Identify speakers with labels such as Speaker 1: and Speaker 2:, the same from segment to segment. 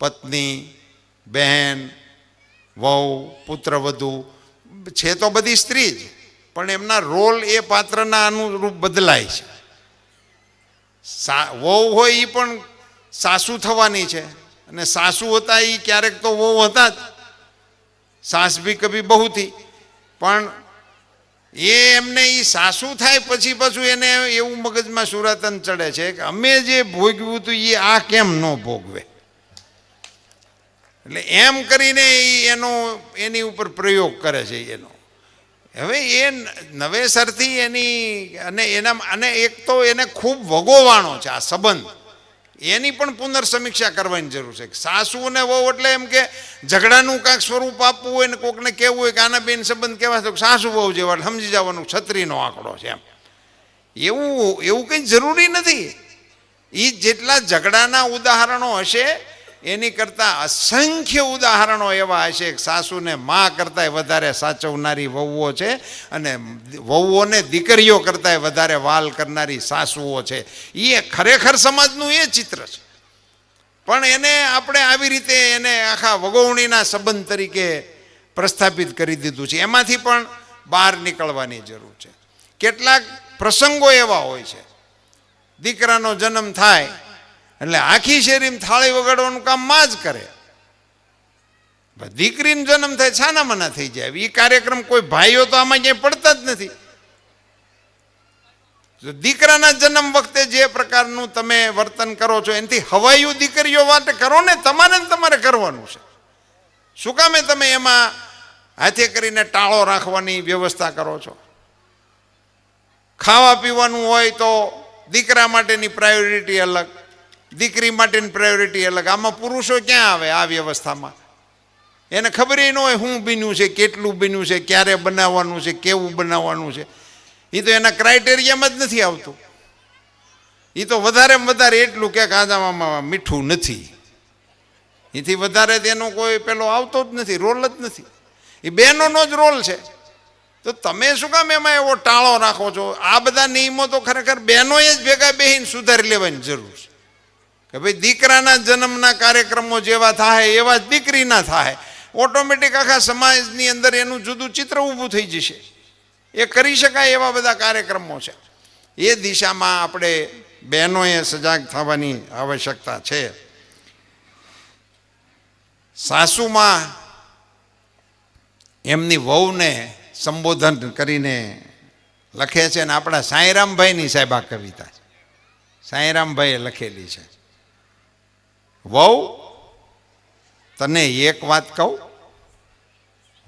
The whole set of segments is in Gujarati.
Speaker 1: પત્ની, બહેન, વહુ પુત્રવધુ છે તો બધી સ્ત્રી જ, પણ એમના રોલ એ પાત્રના અનુરૂપ બદલાય છે. વહુ હોય એ પણ સાસુ થવાની છે, અને સાસુ હતા એ ક્યારેક તો વહુ હતા જ. સાસ બી કભી બહુ થી, પણ એ એમને એ સાસુ થાય પછી પાછું એને એવું મગજમાં સુરાતન ચડે છે કે અમે જે ભોગવ્યું હતું એ આ કેમ ન ભોગવે? એટલે એમ કરીને એનો, એની ઉપર પ્રયોગ કરે છે એનો. હવે એ નવેસરથી એની, અને એના, અને એક તો એને ખૂબ વગોવાણો છે આ સંબંધ. એની પણ પુનર્સમીક્ષા કરવાની જરૂર છે. સાસુ અને વહુ એટલે એમ કે ઝઘડાનું કાંઈક સ્વરૂપ આપવું હોય ને કોકને કહેવું હોય કે આના બેન સંબંધ કહેવા તો સાસુ વહુ જેવા સમજી જવાનું છત્રીનો આંકડો છે એમ. એવું એવું કંઈ જરૂરી નથી. એ જેટલા ઝઘડાના ઉદાહરણો હશે એની કરતાં અસંખ્ય ઉદાહરણો એવા હશે. કે સાસુને મા કરતાંય વધારે સાચવનારી વહુઓ છે અને વહુઓને દીકરીઓ કરતાંય વધારે વાલ કરનારી સાસુઓ છે. એ ખરેખર સમાજનું એ ચિત્ર છે. પણ એને આપણે આવી રીતે એને આખા વગોવણીના સંબંધ તરીકે પ્રસ્થાપિત કરી દીધું છે. એમાંથી પણ બહાર નીકળવાની જરૂર છે. કેટલાક પ્રસંગો એવા હોય છે. દીકરાનો જન્મ થાય એટલે આખી શેરીમાં થાળી વગાડવાનું કામમાં જ કરે. દીકરીનો જન્મ થાય છાનામાના થઈ જાય. એ કાર્યક્રમ કોઈ ભાઈઓ તો આમાં ક્યાંય પડતા જ નથી. જો દીકરાના જન્મ વખતે જે પ્રકારનું તમે વર્તન કરો છો, એનાથી હવાયું દીકરીઓ માટે કરો ને, તમારે તમારે કરવાનું છે. શું કામે તમે એમાં હાથે કરીને ટાળો રાખવાની વ્યવસ્થા કરો છો? ખાવા પીવાનું હોય તો દીકરા માટેની પ્રાયોરિટી અલગ. દીકરી માટેની પ્રાયોરિટી અલગ. આમાં પુરુષો ક્યાં આવે આ વ્યવસ્થામાં? એને ખબર ન હોય શું બન્યું છે, કેટલું બન્યું છે, ક્યારે બનાવવાનું છે, કેવું બનાવવાનું છે. એ તો એના ક્રાઇટેરિયામાં જ નથી આવતું. એ તો વધારે વધારે એટલું કે કાજામાં મીઠું નથી. એથી વધારે તેનો કોઈ પેલો આવતો જ નથી, રોલ જ નથી. એ બહેનોનો જ રોલ છે. તો તમે શું કામ એમાં એવો ટાળો રાખો છો? આ બધા નિયમો તો ખરેખર બહેનોએ જ ભેગા બેહીને સુધારી લેવાની જરૂર છે. કે ભાઈ દીકરાના જન્મના કાર્યક્રમો જેવા થાય એવા જ દીકરીના થાય ઓટોમેટિક આખા સમાજની અંદર એનું જુદું ચિત્ર ઊભું થઈ જશે. એ કરી શકાય એવા બધા કાર્યક્રમો છે. એ દિશામાં આપણે બહેનોએ સજાગ થવાની આવશ્યકતા છે. સાસુમાં એમની વહુને સંબોધન કરીને લખે છે ને આપણા સાંઈરામભાઈની સાહેબ આ કવિતા સાંઈરામભાઈએ લખેલી છે. વહુ, તને એક વાત કહું?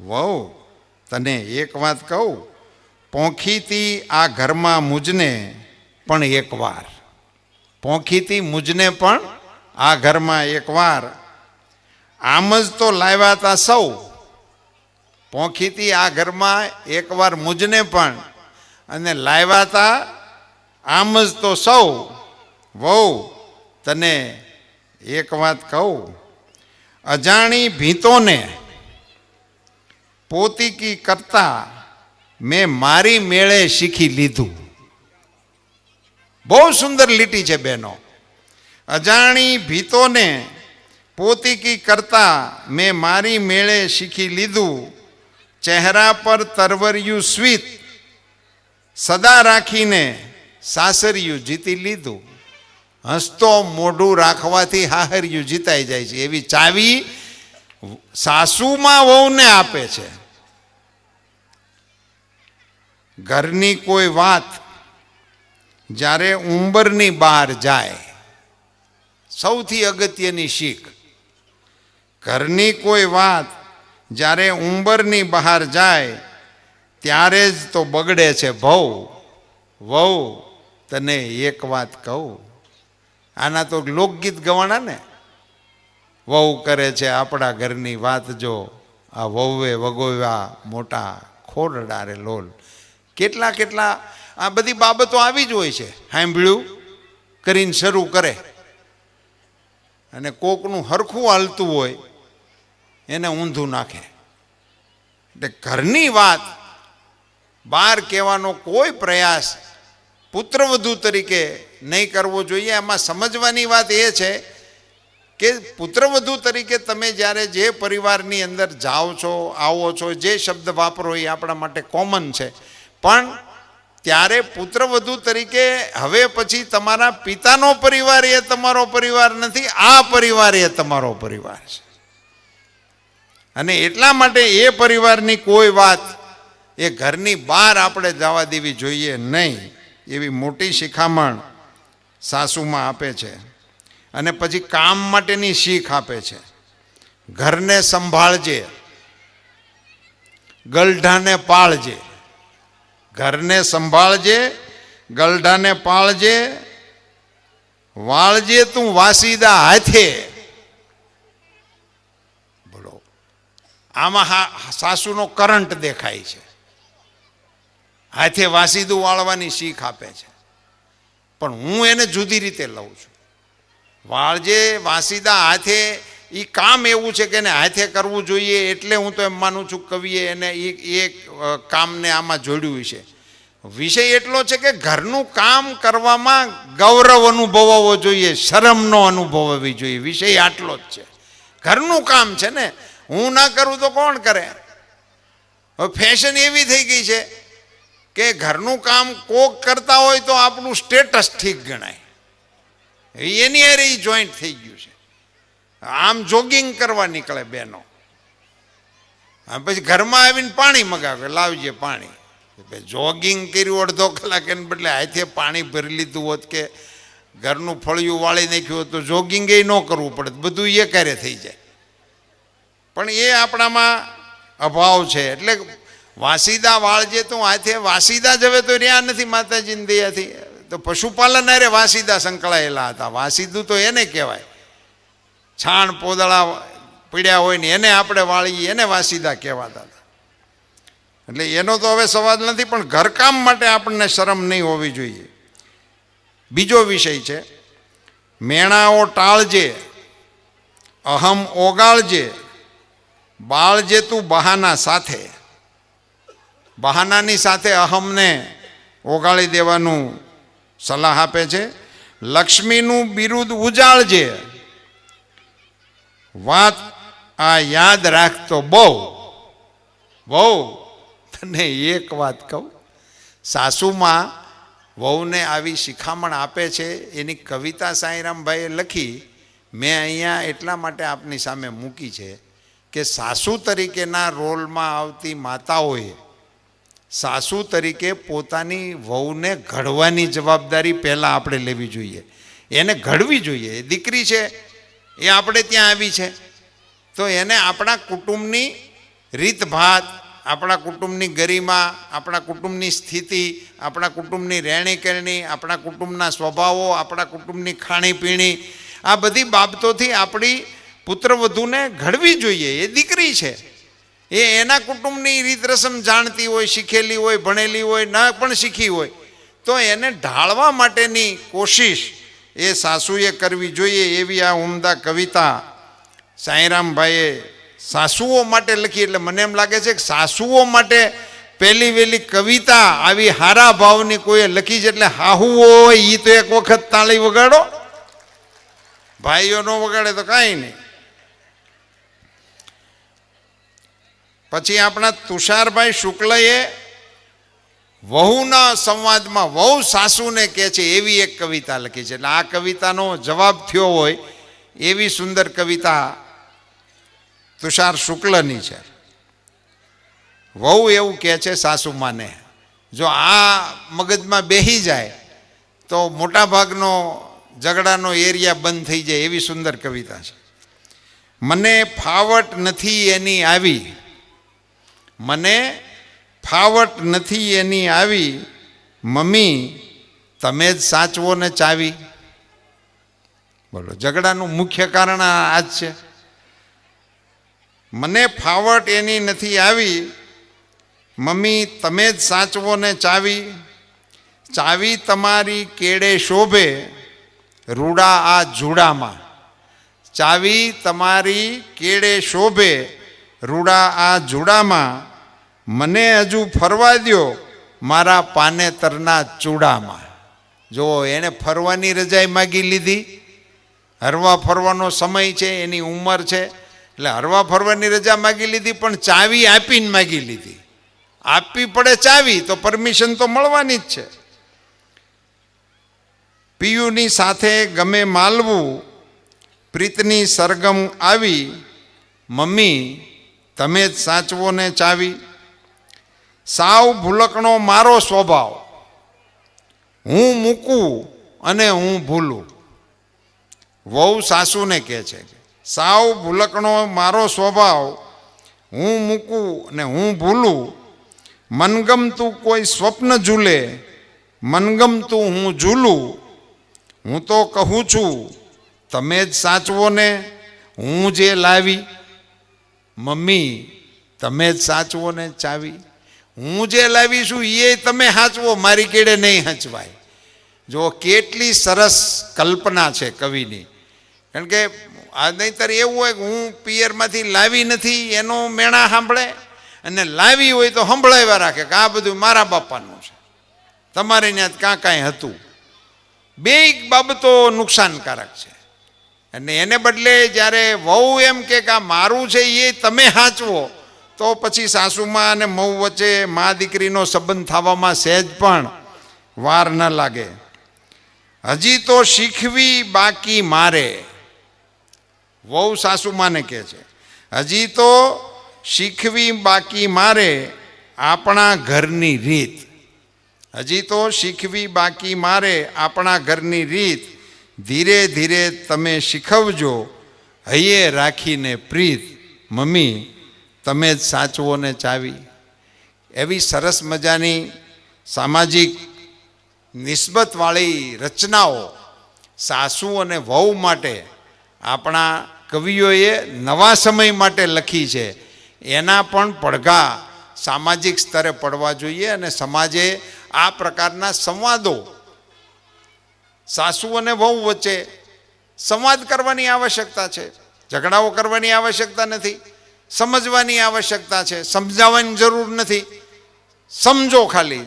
Speaker 1: વહુ, તને એક વાત કહું? પોંખીતી આ ઘરમાં મુજને પણ એકવાર પોંખીતી મુજને પણ આ ઘરમાં એકવાર આમ જ તો લાવ્યા હતા સૌ. પોંખીતી આ ઘરમાં એકવાર મુજને પણ. અને લાવ્યા હતા આમ જ તો સૌ. વહુ, તને એક વાત કહું. અજાણી ભીતોને પોતીકી કરતા મેં મારી મેળે શીખી લીધું. બહુ સુંદર લીટી છે બહેનો. અજાણી ભીતોને પોતીકી કરતા મેં મારી મેળે શીખી લીધું. ચહેરા પર તરવરિયું સ્વીત, સદા રાખીને સાસરિયું જીતી લીધું. હસતો મોઢું રાખવાથી હાહર્યું જીતાઈ જાય છે. એવી ચાવી સાસુમાં વહુને આપે છે. ઘરની કોઈ વાત જ્યારે ઉંબરની બહાર જાય, સૌથી અગત્યની શીખ. ઘરની કોઈ વાત જ્યારે ઉંબરની બહાર જાય, ત્યારે જ તો બગડે છે ભવ. વહુ, તને એક વાત કહું. આના તો લોકગીત ગવાણા ને? વહુ કરે છે આપણા ઘરની વાત જો. આ વહુએ વગોવ્યા મોટા ખોરડા રે લોલ. કેટલા કેટલા, આ બધી બાબતો આવી જ હોય છે. સાંભળ્યું? કરીને શરૂ કરે. અને કોકનું હરખું હાલતું હોય, એને ઊંધું નાખે. એટલે ઘરની વાત બહાર કહેવાનો કોઈ પ્રયાસ પુત્રવધુ તરીકે નહીં કરવો જોઈએ. એમાં સમજવાની વાત એ છે કે પુત્રવધુ તરીકે તમે જ્યારે જે પરિવારની અંદર જાઓ છો, આવો છો, જે શબ્દ વાપરો એ આપણા માટે કોમન છે. પણ ત્યારે પુત્રવધુ તરીકે હવે પછી તમારા પિતાનો પરિવાર એ તમારો પરિવાર નથી, આ પરિવાર એ તમારો પરિવાર છે. અને એટલા માટે એ પરિવારની કોઈ વાત એ ઘરની બહાર આપણે જવા દેવી જોઈએ નહીં. એવી મોટી શિખામણ સાસુમાં આપે છે અને પછી કામ માટેની શીખ આપે છે. ઘરને સંભાળજે, ગલઢાને પાળજે. ઘરને સંભાળજે, ગલઢાને પાળજે. વાળજે તું વાસીદા હાથે. બોલો. આમાં સાસુનો કરંટ દેખાય છે. હાથે વાસીદું વાળવાની શીખ આપે છે. પણ હું એને જુદી રીતે લઉં છું. વાળજે વાસીદા હાથે એ કામ એવું છે કે એને હાથે કરવું જોઈએ એટલે હું તો એમ માનું છું કવિએ એને એ કામને આમાં જોડ્યું છે. વિષય એટલો છે કે ઘરનું કામ કરવામાં ગૌરવ અનુભવવો જોઈએ, શરમનો અનુભવવી જોઈએ. વિષય આટલો જ છે. ઘરનું કામ છે ને. હું ના કરું તો કોણ કરે? હવે ફેશન એવી થઈ ગઈ છે. કે ઘરનું કામ કોક કરતા હોય તો આપણું સ્ટેટસ ઠીક ગણાય. એની અરે જોઈન્ટ થઈ ગયું છે. આમ જોગિંગ કરવા નીકળે બહેનો પછી ઘરમાં આવીને પાણી મગાવે, લાવજે પાણી. જોગિંગ કર્યું અડધો કલાક, એને બદલે હાથે પાણી ભરી લીધું હોત કે ઘરનું ફળિયું વાળી નાખ્યું હોત તો જોગિંગ એ ન કરવું પડે બધું એ ક્યારે થઈ જાય. પણ એ આપણામાં અભાવ છે, એટલે વાસીદા વાળજે તો હાથે વાસીદા જ હવે તો રહ્યા નથી માતાજીની દયાથી. તો પશુપાલન અરે વાસીદા સંકળાયેલા હતા. વાસીદું તો એને કહેવાય. છાણ પોદળા પીડ્યા હોય ને એને આપણે વાળીએ, એને વાસીદા કહેવાતા હતા. એટલે એનો તો હવે સવાલ નથી, પણ ઘરકામ માટે આપણને શરમ નહીં હોવી જોઈએ. બીજો વિષય છે, મેણાઓ ટાળજે અહમ ઓગાળજે બાળજે તું બહાના સાથે બહાનાની સાથે અહમને ઓગાળી દેવાનું સલાહ આપે છે. લક્ષ્મીનું બિરુદ ઉજાળજે. વાત આ યાદ રાખતો બહુ. બહુ. તને એક વાત કહું. સાસુમાં વહુને આવી શિખામણ આપે છે. એની કવિતા સાંઈરામભાઈએ લખી. મેં અહીંયા એટલા માટે આપની સામે મૂકી છે કે સાસુ તરીકેના રોલમાં આવતી માતાઓએ સાસુ તરીકે પોતાની વહુને ઘડવાની જવાબદારી પહેલાં આપણે લેવી જોઈએ. એને ઘડવી જોઈએ. એ દીકરી છે, એ આપણે ત્યાં આવી છે. તો એને આપણા કુટુંબની રીતભાત, આપણા કુટુંબની ગરિમા, આપણા કુટુંબની સ્થિતિ, આપણા કુટુંબની રહેણીકરણી, આપણા કુટુંબના સ્વભાવો, આપણા કુટુંબની ખાણીપીણી, આ બધી બાબતોથી આપણી પુત્રવધૂને ઘડવી જોઈએ. એ દીકરી છે. એ એના કુટુંબની રીત રસમ જાણતી હોય, શીખેલી હોય, ભણેલી હોય, ન પણ શીખી હોય, તો એને ઢાળવા માટેની કોશિશ એ સાસુએ કરવી જોઈએ એવી આ ઉમદા કવિતા સાંઈરામભાઈએ સાસુઓ માટે લખી. એટલે મને એમ લાગે છે કે સાસુઓ માટે પહેલી વહેલી કવિતા આવી હારા ભાવની કોઈએ લખી છે એટલે હાહુઓ હોય એ તો એક વખત તાળી વગાડો. ભાઈઓ ન વગાડે તો કાંઈ નહીં. પછી આપણા તુષારભાઈ શુક્લએ વહુના સંવાદમાં વહુ સાસુને કહે છે, એવી એક કવિતા લખી છે. એટલે આ કવિતાનો જવાબ થયો હોય, એવી સુંદર કવિતા તુષાર શુક્લની છે. વહુ એવું કહે છે સાસુમાને જો આ મગજમાં બેહી જાય, તો મોટાભાગનો ઝઘડાનો એરિયા બંધ થઈ જાય, એવી સુંદર કવિતા છે. મને ફાવટ નથી એની આવી મને ફાવટ નથી એની આવી, મમ્મી, તમે જ સાચવો ને ચાવી. બોલો, ઝઘડાનું મુખ્ય કારણ આ જ છે. મને ફાવટ એની નથી આવી, મમ્મી, તમે જ સાચવો ને ચાવી. ચાવી તમારી કેડે શોભે, રૂડા આ જુડામાં. ચાવી તમારી કેડે શોભે, રૂડા આ જુડામાં. મને હજુ ફરવા દ્યો મારા પાનેતરના ચૂડામાં. જો એણે ફરવાની રજાઈ માગી લીધી, હરવા ફરવાનો સમય છે, એની ઉંમર છે, એટલે હરવા ફરવાની રજા માગી લીધી, પણ ચાવી આપીને માગી લીધી. આપવી પડે ચાવી, તો પરમિશન તો મળવાની જ છે. પિયુની સાથે ગમે માલવું, પ્રીતની સરગમ આવી, મમ્મી, તમે જ સાચવો ને ચાવી? સાવ ભૂલકણો મારો સ્વભાવ. હું મૂકું અને હું ભૂલું. વહુ સાસુને કહે છે, સાવ ભૂલકણો મારો સ્વભાવ, હું મૂકું અને હું ભૂલું. મનગમતું કોઈ સ્વપ્ન ઝૂલે મનગમતું હું ઝૂલું. હું તો કહું છું, તમે જ સાચવો ને હું જે લાવી. મમ્મી, તમે જ સાચવો ને ચાવી. હું જે લાવી છું એ તમે હાંચવો, મારી કેડે નહીં હંચવાય. જો કેટલી સરસ કલ્પના છે કવિની. કારણ કે આ નહીંતર એવું હોય કે હું પિયરમાંથી લાવી નથી, એનો મેણા સાંભળે અને લાવી હોય તો સંભળાવ્યા રાખે કે આ બધું મારા બાપાનું છે. તમારે ત્યાં કાં કાંઈ હતું. બે બાબતો નુકસાનકારક છે. અને એને બદલે જ્યારે વહુ એમ કે આ મારું છે એ તમે સાચવો તો પછી સાસુમાં અને મઉ વચ્ચે મા દીકરીનો સંબંધ થવામાં સહેજ પણ વાર ન લાગે. હજી તો શીખવી બાકી મારે. વહુ સાસુમાને કહે છે, હજી તો શીખવી બાકી મારે આપણા ઘરની રીત. હજી તો શીખવી બાકી મારે આપણા ઘરની રીત. ધીરે ધીરે તમે શીખવજો, હૈયે રાખીને પ્રીત, મમ્મી તમે જ સાચવો ને ચાવી. એવી સરસ મજાની સામાજિક નિસ્બતવાળી રચનાઓ સાસુ અને વહુ માટે આપણા કવિઓએ નવા સમય માટે લખી છે. એના પણ પડઘા સામાજિક સ્તરે પડવા જોઈએ અને સમાજે આ પ્રકારના સંવાદો સાસુ અને વહુ વચ્ચે સંવાદ કરવાની આવશ્યકતા છે. ઝઘડાઓ કરવાની આવશ્યકતા નથી. સમજવાની આવશ્યકતા છે. સમજાવવાની જરૂર નથી. સમજો ખાલી.